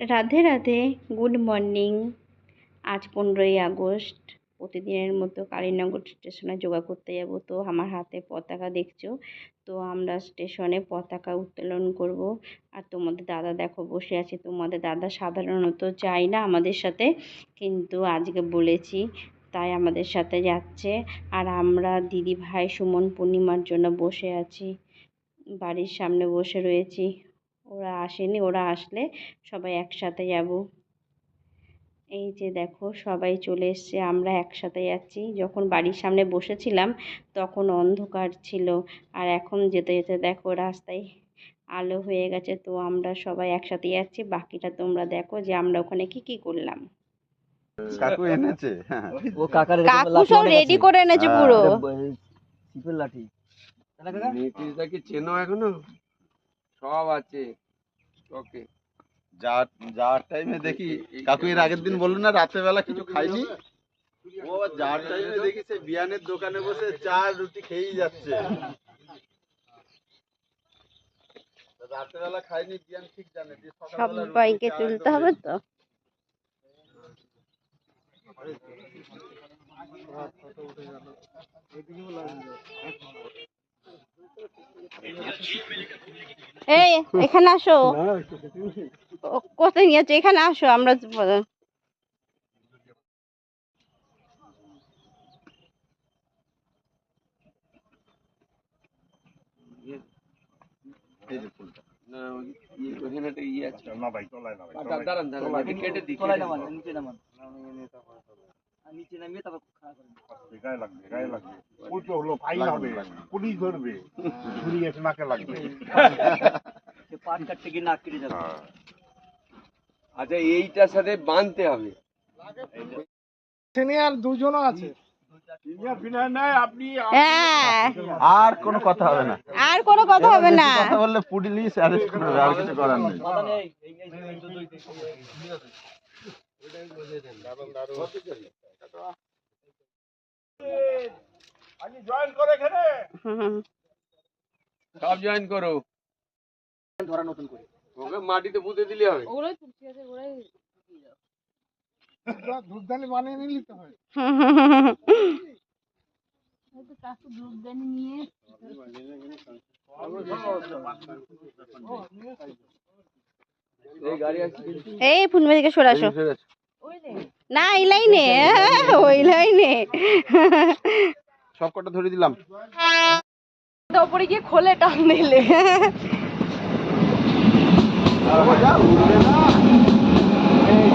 Radhe Radhe, good morning. আজ পনেরোই August, প্রতিদিনের মতো কালীনগর স্টেশনে যোগা করতে যাব। তো আমার হাতে পতাকা দেখছ? তো আমরা স্টেশনে পতাকা উত্তোলন করব। আর তোমাদের দাদা দেখো বসে আছে। তোমাদের দাদা সাধারণত যায় না আমাদের সাথে, কিন্তু আজকে বলেছি, তাই আমাদের সাথে যাচ্ছে। আর আমরা দিদি ভাই সুমন পূর্ণিমার জন্য বসে আছি। বাড়ির সামনে বসে রয়েছি। ওরা আসেনি ওরা আসলে সবাই একসাথে যাব এই যে দেখো সবাই চলে এসছে আমরা একসাথে যাচ্ছি যখন বাড়ির সামনে বসেছিলাম তখন অন্ধকার ছিল আর এখন যেতে যেতে দেখো রাস্তায় আলো হয়ে গেছে তো আমরা সবাই একসাথে যাচ্ছি বাকিটা তোমরা দেখো যে আমরা ওখানে কি কি করলাম কাকু এনেছে হ্যাঁ ও কাকার কাকু সব রেডি করে এনেছে হ্যাঁ, পুরো সিপের লাঠি চেনো এখনও সব আছে। ওকে। যার যার টাইমে দেখি কাকু এর আগের দিন বলল না রাতের বেলা কিছু খাইনি? ও যার টাইমে দেখি সে বিয়ানের দোকানে বসে চা রুটি খেয়েই যাচ্ছে। রাতের বেলা খাইনি বিয়ান ঠিক জানে যে সবাইকে তুলতে হবে তো। এই এখানে আসো। কোথায় নিয়ে এখানে আসো আমরা দাঁড়ান দাঁড়ান কেটে দিই। নিচে নামান। নিচে নামিয়ে তারপর খাড়া করেন গায়ে লাগবে গায়ে লাগবে উল্টো হলো ফাইন হবে পুলিশ ধরবে ছুরি এসে নাকে লাগবে পাট কাটতে গিয়ে নাক কেটে যাবে আচ্ছা এইটার সাথে বাঁধতে হবে সিনিয়র দুজনও আছে হ্যাঁ আর কোনো কথা হবে না আর কোনো কথা হবে না কথা বললে পুলিশ অ্যারেস্ট করবে আর কিছু করার নেই সব জয়েন করো। ধরা নতুন করে। ওকে মাটিতে পুঁতে দিলে হবে। বানিয়ে নিলি তো হয় আছে এই পূর্ণিমা থেকে সরে আসো। না এই লাইনে। ওই লাইনে। সব কটা ধরে দিলাম। ওপরে গিয়ে খোলে টান দিলে।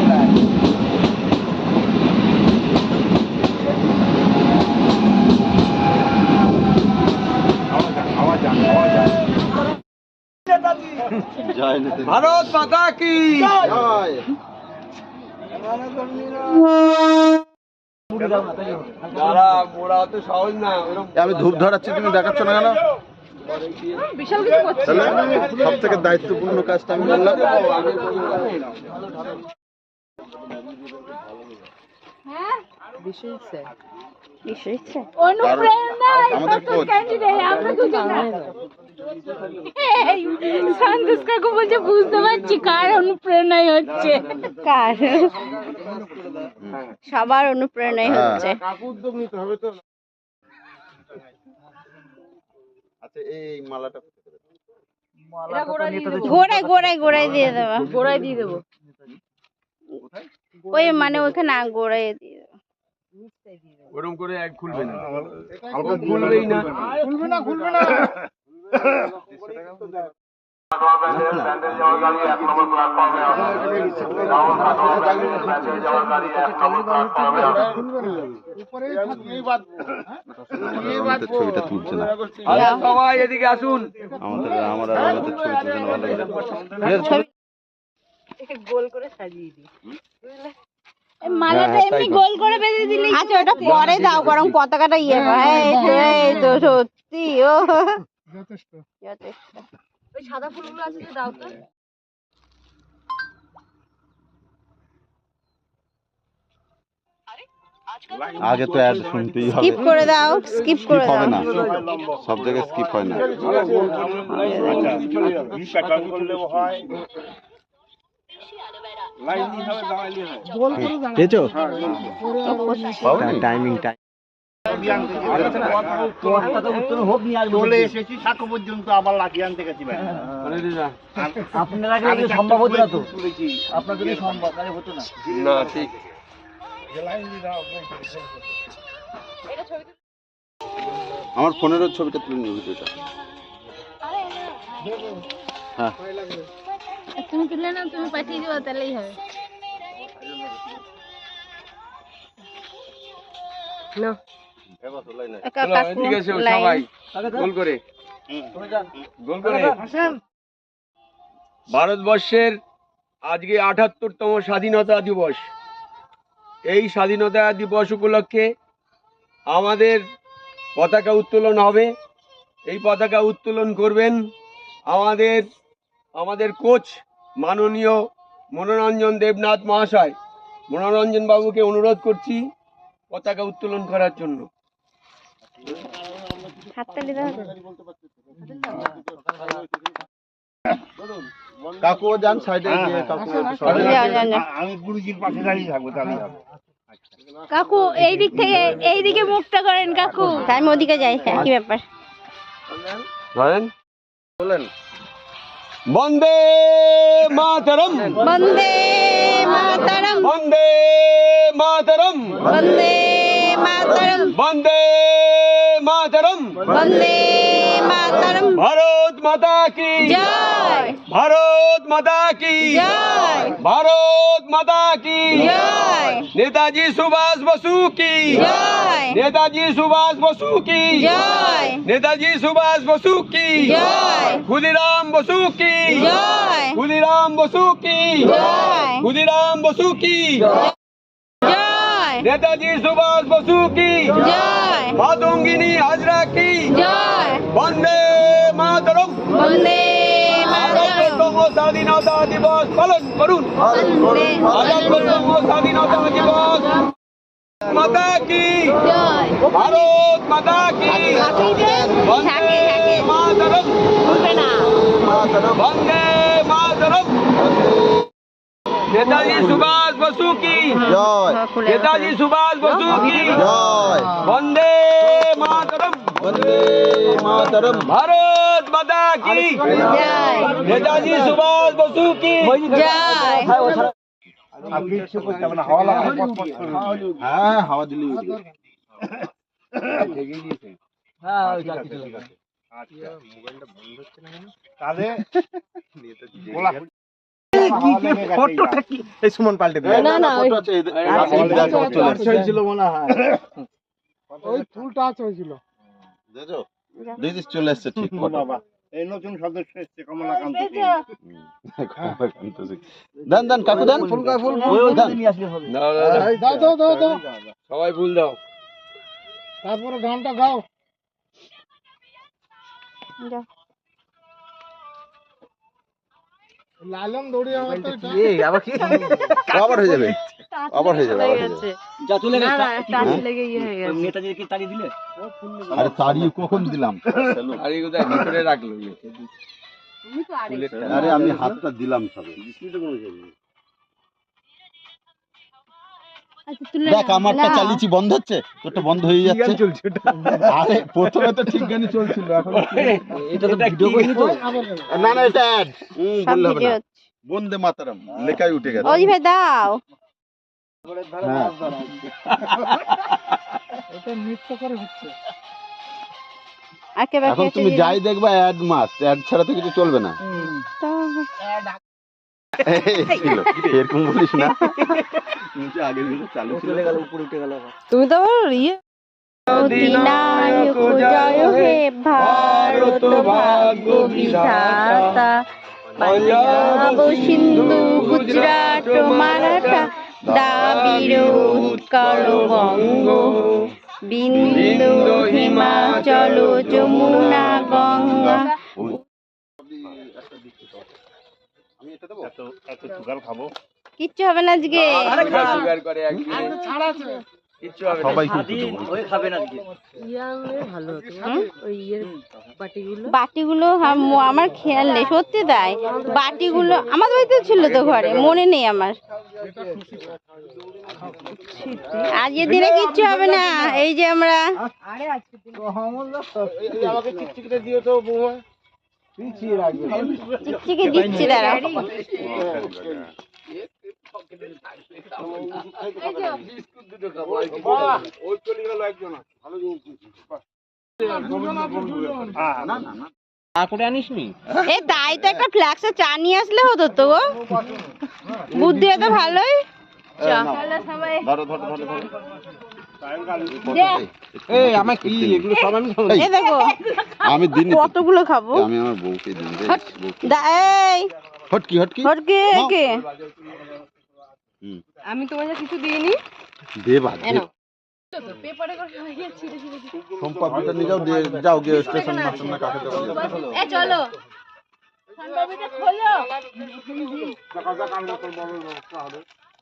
জয় নিতে না ওরকম এ, আমি ধূপ ধরাচ্ছি তুমি দেখাচ্ছ না কেন? সব থেকে দায়িত্বপূর্ণ কাজটা আমি করলাম নিশ্চয়ই ইচ্ছে আমাদের কোচ। সন্তোষ কাকু বলছে বুঝতে পারছি কার অনুপ্রেরণায় হচ্ছে কার সবার অনুপ্রেরণাই হ্যাঁ। হচ্ছে আচ্ছা এই মালাটা গোড়ায় গোড়ায় গোড়ায় দিয়ে দেবো গোড়ায় দিয়ে দেবো ওই মানে ওইখানে গোড়ায় দিয়ে দেবো ওরকম করে এক খুলবে না খুলবেই না খুলবে না খুলবে না সবাই এদিকে আসুন আমাদের গোল করে বেঁধে দিলে আচ্ছা পরে দাও পতাকাটা ইয়ে তো, সত্যি, ও। যথেষ্ট। যথেষ্ট। ওই সাদা ফুলগুলো আছে যে দাও তো। আগে তো অ্যাড শুনতেই হবে। স্কিপ করে দাও স্কিপ করে হবে দাও। না। সব জায়গায় স্কিপ হয় না। হয় হ্যাঁ, টাইমিং টাইম চলে এসেছি সাঁকো পর্যন্ত আবার লাঠি আনতে গেছি ভাই। আপনারা সম্ভব হতো না তো? আপনার জন্য সম্ভব তাহলে হতো না। না ঠিক। আমার ফোনেরও ছবিটা তুলে নিয়ে ভিডিওটা। হ্যাঁ। তুমি তুলে না তুমি পাঠিয়ে দিও তাহলেই হবে। এদিকে এসো সবাই। গোল করে। গোল করে। ভারতবর্ষের আজকে আঠাত্তরতম স্বাধীনতা দিবস। এই স্বাধীনতা দিবস উপলক্ষে আমাদের পতাকা উত্তোলন হবে। এই পতাকা উত্তোলন করবেন আমাদের আমাদের কোচ মাননীয় মনোরঞ্জন দেবনাথ মহাশয়। মনোরঞ্জন বাবুকে অনুরোধ করছি পতাকা উত্তোলন করার জন্য। হাততালি দাও কাকুও যান সাইডে গিয়ে কাকু যাও, যাও। আমি গুরুজির পাশে দাঁড়িয়ে থাকব তাহলে কাকু এই দিক থেকে এই দিকে মুখটা করেন কাকু। তাই আমি ওদিকে যাই হ্যাঁ কি ব্যাপার? ধরেন বলেন। বন্দে মাতরম। বন্দে মাতারম। বন্দে মাতরম। বন্দে মাতারম। বন্দে মাতরম বন্দে মাতারম ভারত মাতা কি জয় ভারত মাতা কি জয় ভারত মাতা কি জয় নেতাজি সুভাষ বসু কি জয় নেতাজি সুভাষ বসু কি জয় নেতাজি সুভাষ বসু কি জয় ক্ষুদিরাম বসু কি জয় ক্ষুদিরাম বসু কি জয় ক্ষুদিরাম বসু কি জয় নেতাজি সুভাষ বসু কি জয় মাতঙ্গিনী হাজরা কি জয় বন্দে মাতরম বন্দে মাতারম আজাদতম স্বাধীনতা দিবস পালন করুন বন্দে আজাদতম স্বাধীনতা দিবস মাতা কি জয় ভারত মাতা কি থাকে বন্দে থাকে মাতরম উঠবে না বন্দে মাতরম নেতাজি সুভাষ বসু কি জয় নেতাজি সুভাষ বসু কি জয় বন্দে মাতরম বন্দে মাতরম ভারত মাতা কি জয় নেতাজি সুভাষ বসু কি জয় আর দিলি। না না ফটো আছে ওই ফুলটা আছে হয়েছিল দেখো। চলে ঠিক বাবা এই নতুন সদস্য এসছে কমলাকান্ত দেন দেন কাকু দেন ফুল দেন। দাও দাও দাও। দাও সবাই ফুল দাও। তারপরে গানটা গাও যাও। লালন দৌড়ে আমার তো আবার কি? আবার হয়ে যাবে। আবার হয়ে যাবে। আবার হয়ে লেগে ইয়ে হয়ে গেছে। নেতাজি কি তাড়িয়ে দিলে? আরে কখন দিলাম? কোথায়? ভিতরে রাখল। আরে আমি হাতটা দিলাম সবে। তুলে দেখ আমারটা চালিয়েছি বন্ধ হচ্ছে? তোরটা বন্ধ হয়ে যাচ্ছে। আরে প্রথমে তো ঠিক গানই চলছিল এখন এটা তো ভিডিও তো? না না এটা অ্যাড বললে হবে না। বন্দে মাতারাম লেখাই উঠে গেছে। ওই ভাই দাও। হ্যাঁ। এটা নৃত্য করে হচ্ছে। এখন তুমি যাই দেখবা অ্যাড মাস্ট অ্যাড ছাড়া তো কিছু চলবে না। এরকম বলিস না। আগে চালু ছিল। উপরে উঠে গেল তুমি তো ইয়ে। অধিনায়ক জয় হে ভারত ভাগ্য বিধাতা। পাঞ্জাব সিন্ধু গুজরাট মারাঠা দ্রাবিড় উৎকল বঙ্গ। বিন্দু হিমাচল যমুনা গঙ্গা দেবো? এত সুগার খাব। কিচ্ছু হবে না আজকে। স্বীকার করে একদিনে কিচ্ছু হবে না। সবাই স্বাধীন খুশি হয়ে খাবেন আজকে। বাটিগুলো। আম- আমার খেয়াল নেই সত্যি তাই। বাটিগুলো আমাদের বাড়িতে ছিল তো ঘরে মনে নেই আমার। আজকের দিনে কিচ্ছু হবে না। এই যে আমরা আমাকে চিকচিকিটা দিও তো বৌমা। চিকচিকি দিচ্ছি দাঁড়া ওই চলে গেল একজন ভালো এ তাই তো একটা ফ্ল্যাক্সে চা নিয়ে আসলে হতো তো গো। বুদ্ধি তো ভালোই? চা। আমি দিন কতগুলো খাব? আমি আমার বউকে দিন হটকি হটকি? কে? আমি তোমাকে কিছু দিইনি? দে বাদ দে সম্পাদিটা নিয়ে যাও দিয়ে যাও গিয়ে স্টেশন না কাকে এ চলো। ধরো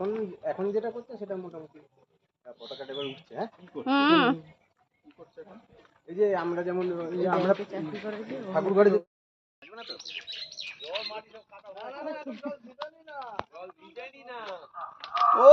এখন এখন যেটা করছে সেটা মোটামুটি পতাকাটা এবার উঠছে হ্যাঁ? এই যে আমরা যেমন আমরা ঠাকুর ঘরে ও